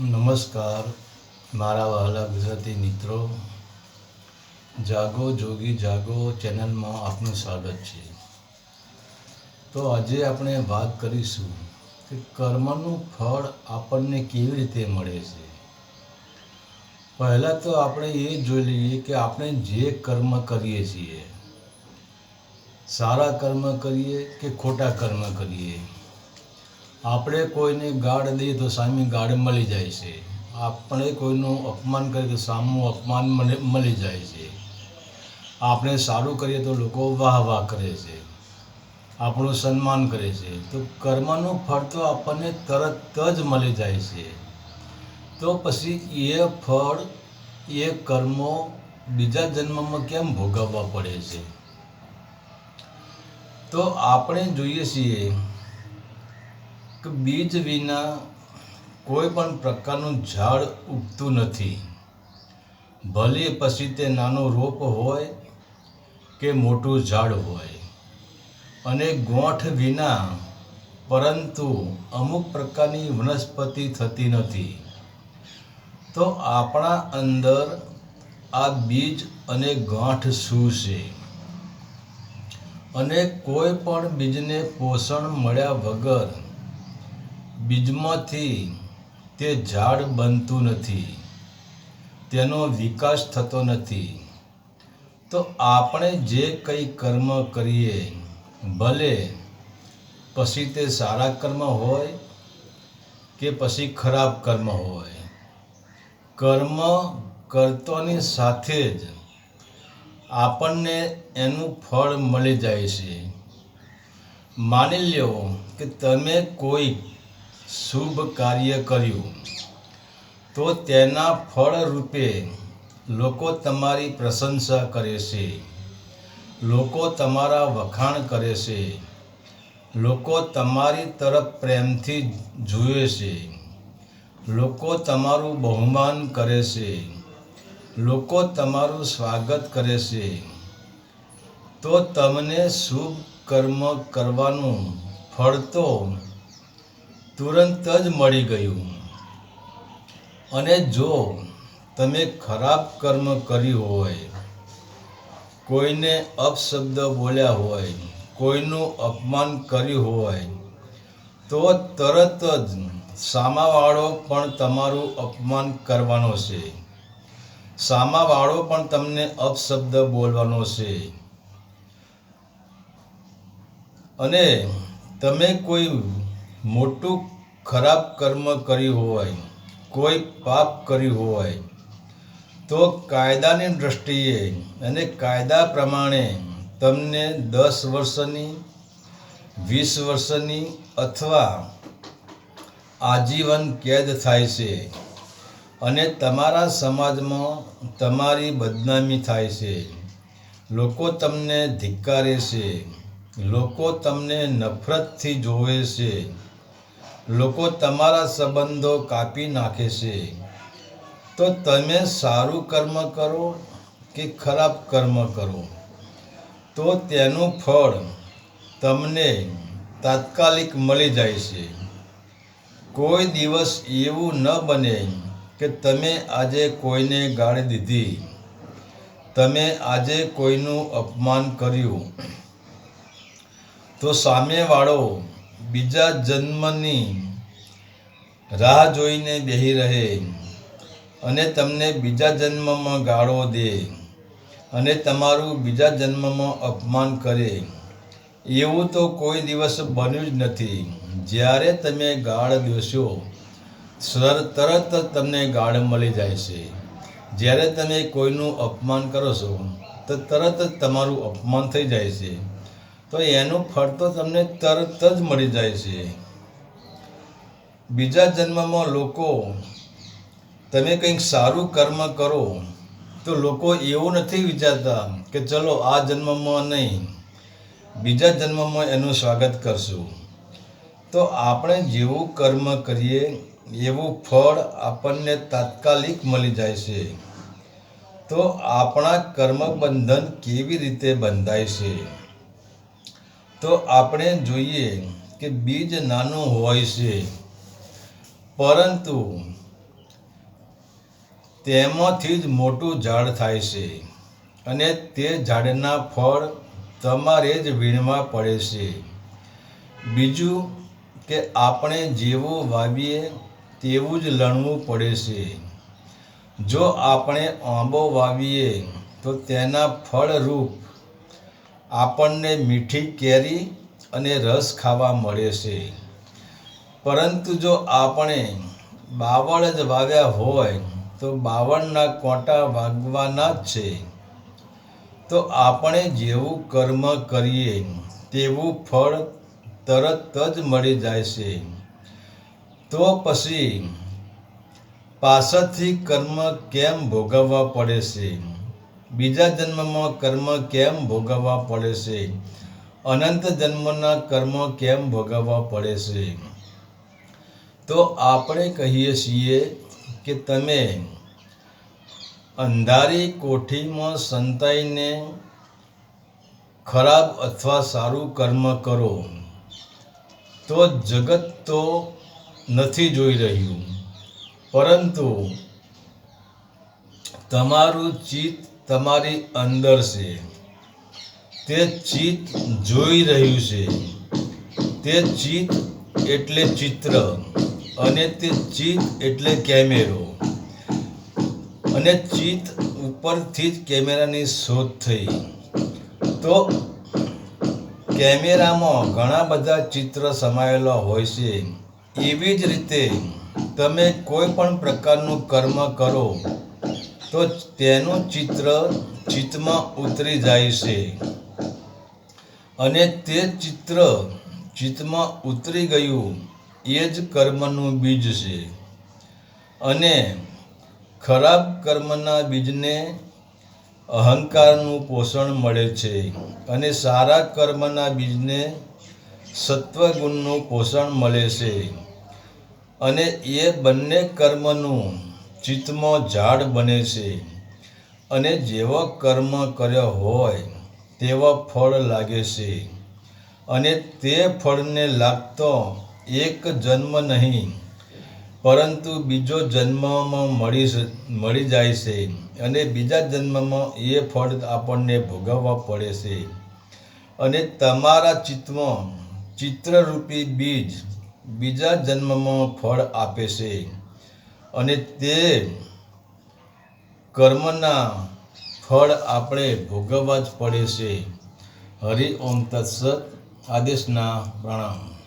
નમસ્કાર, મારા વહાલા ગુજરાતી મિત્રો. જાગો, જોગી, જાગો ચેનલમાં આપનું સ્વાગત છે. તો આજે આપણે વાત કરીશું કે કર્મનું ફળ આપણને કેવી રીતે મળે છે. પહેલાં તો આપણે એ જોઈ લઈએ કે આપણે જે કર્મ કરીએ છીએ, સારા કર્મ કરીએ કે ખોટા કર્મ કરીએ. આપણે કોઈને ગાળ દઈએ તો સામે ગાળ મળી જાય છે. આપણે કોઈનું અપમાન કરીએ તો સામું અપમાન મળે- જાય છે. આપણે સારું કરીએ તો લોકો વાહ વાહ કરે છે. આપણું સન્માન કરે છે. તો કર્મનું ફળ તો આપણને તરત જ મળી જાય છે. તો પછી એ ફળ, એ કર્મો બીજા જન્મમાં કેમ ભોગવવા પડે છે? તો આપણે જોઈએ છીએ કે બીજ વિના કોઈ પણ પ્રકારનું ઝાડ ઉગતું નથી. ભલે પછી તે નાનો રોપ હોય કે મોટું ઝાડ હોય. અને ગોઠ વિના પરંતુ અમુક પ્રકારની વનસ્પતિ થતી નથી. તો આપણા અંદર આ બીજ અને ગાંઠ શું છે? અને કોઈ પણ બીજને પોષણ મળ્યા વગર બીજમાંથી તે ઝાડ બનતું નથી, તેનો વિકાસ થતો નથી. તો આપણે જે કંઈ કર્મ કરીએ, ભલે પછી તે સારા કર્મ હોય કે પછી ખરાબ કર્મ હોય, કર્મ કરતોની સાથે જ આપણને એનું ફળ મળી જાય છે. માની લ્યો કે તમે કોઈ શુભ કાર્ય કર્યું. તો તેના ફળ રૂપે લોકો તમારી પ્રશંસા કરે છે. લોકો તમારા વખાણ કરે છે. લોકો તમારી તરફ પ્રેમથી જુએ છે. લોકો તમારું બહુમાન કરે છે. લોકો તમારું સ્વાગત કરે છે. તો તમને શુભ કર્મ કરવાનું ફળ તો તુરંત જ મળી ગયું. અને જો તમે ખરાબ કર્મ કર્યું હોય, કોઈને અપશબ્દ બોલ્યા હોય, કોઈનું અપમાન કર્યું હોય, તો તરત જ સામાવાળો પણ તમારું અપમાન કરવાનો છે. સામાવાળો પણ તમને અપશબ્દ બોલવાનો છે. અને તમે કોઈ મોટું ખરાબ કર્મ કર્યું હોય, કોઈ પાપ કર્યું હોય, તો કાયદાની દૃષ્ટિએ અને કાયદા પ્રમાણે તમને દસ વર્ષની, વીસ વર્ષની અથવા આજીવન કેદ થાય છે અને તમારા સમાજમાં તમારી બદનામી થાય છે. લોકો તમને ધિક્કારે છે, લોકો તમને નફરતથી જોવે છે. લોકો તમારા સંબંધો કાપી નાખે છે. તો તમે સારું કર્મ કરો કે ખરાબ કર્મ કરો? તો તેનું ફળ તમને તાત્કાલિક મળી જાય છે. કોઈ દિવસ એવું ન બને કે તમે આજે કોઈને ગાળી દીધી. તમે આજે કોઈનું અપમાન કર્યું. તો સામેવાળો બીજા જન્મની રાહ જોઈને બેહી રહે અને તમને બીજા જન્મમાં ગાળો દે અને તમારું બીજા જન્મમાં અપમાન કરે. એવું તો કોઈ દિવસ બન્યું જ નથી. જ્યારે તમે ગાળ દેશો સર, તરત તમને ગાળ મળી જાય છે. જ્યારે તમે કોઈનું અપમાન કરો છો, તો તરત જ તમારું અપમાન થઈ જાય છે. તો એનું ફળ તો તમને તરત જ મળી જાય છે. બીજા જન્મમાં લોકો, તમે કંઈક સારું કર્મ કરો, તો લોકો એવું નથી વિચારતા કે ચલો આ જન્મમાં નહીં, બીજા જન્મમાં એનું સ્વાગત કરશું. તો આપણે જેવું કર્મ કરીએ, એવું ફળ આપણને તાત્કાલિક મળી જાય છે. તો આપણા કર્મ બંધન કેવી રીતે બંધાય છે? તો આપણે જોઈએ કે બીજ નાનું હોય છે. પરંતુ તેમાંથી જ મોટું ઝાડ થાય છે અને તે ઝાડના ફળ તમારે જ વીણવા પડે છે. બીજું કે આપણે જેવું વાવીએ તેવું જ લણવું પડે છે. જો આપણે આંબો વાવીએ તો તેના ફળરૂપ આપણને મીઠી, કેરી અને રસ ખાવા મળે છે. પરંતુ જો આપણે બાવળ જ વાવ્યા હોય, તો બાવળના કોંટા વાગવાના જ છે. તો આપણે જેવું કર્મ કરીએ, તેવું ફળ તરત જ મળી જાય છે. તો પછી પાછળથી કર્મ કેમ ભોગવવા પડે છે? બીજા જન્મમાં કર્મ કેમ ભોગવવા પડે છે? અનંત જન્મના કર્મ કેમ ભોગવવા પડે છે? તો આપણે કહીએ છીએ કે તમે અંધારી કોઠીમાં સંતાઈને ખરાબ અથવા સારું કર્મ કરો. તો જગત તો નથી જોઈ રહ્યું. પરંતુ તમારું ચિત્ત તમારી અંદર છે. તે ચિત્ત જોઈ રહ્યું છે. તે ચિત્ત એટલે ચિત્ર અને તે ચિત્ત એટલે કેમેરો. અને ચિત્ત ઉપરથી જ કેમેરાની શોધ થઈ. તો કેમેરામાં ઘણા બધા ચિત્ર સમાયેલા હોય છે. એવી જ રીતે તમે કોઈ પણ પ્રકારનું કર્મ કરો. તો તેનું ચિત્ર ચિત્તમાં ઉતરી જાય છે. અને તે ચિત્ર ચિત્તમાં ઉતરી ગયું, એ જ કર્મનું બીજ છે. અને ખરાબ કર્મના બીજને અહંકારનું પોષણ મળે છે અને સારા કર્મના બીજને સત્વગુણનું પોષણ મળે છે. અને એ બંને કર્મનું ચિત્તમાં ઝાડ બને છે અને જેવો કર્મ કર્યો હોય તેવા ફળ લાગે છે અને તે ફળને લાગતો એક જન્મ નહીં, પરંતુ બીજો જન્મમાં મળી મળી જાય છે અને બીજા જન્મમાં એ ફળ આપણને ભોગવવા પડે છે. અને તમારા ચિત્તમાં ચિત્રરૂપી બીજ બીજા જન્મમાં ફળ આપે છે. અને તે કર્મના ફળ આપણે ભોગવવા જ પડે છે. હરિ ઓમ તત્સત. આદેશના પ્રણામ.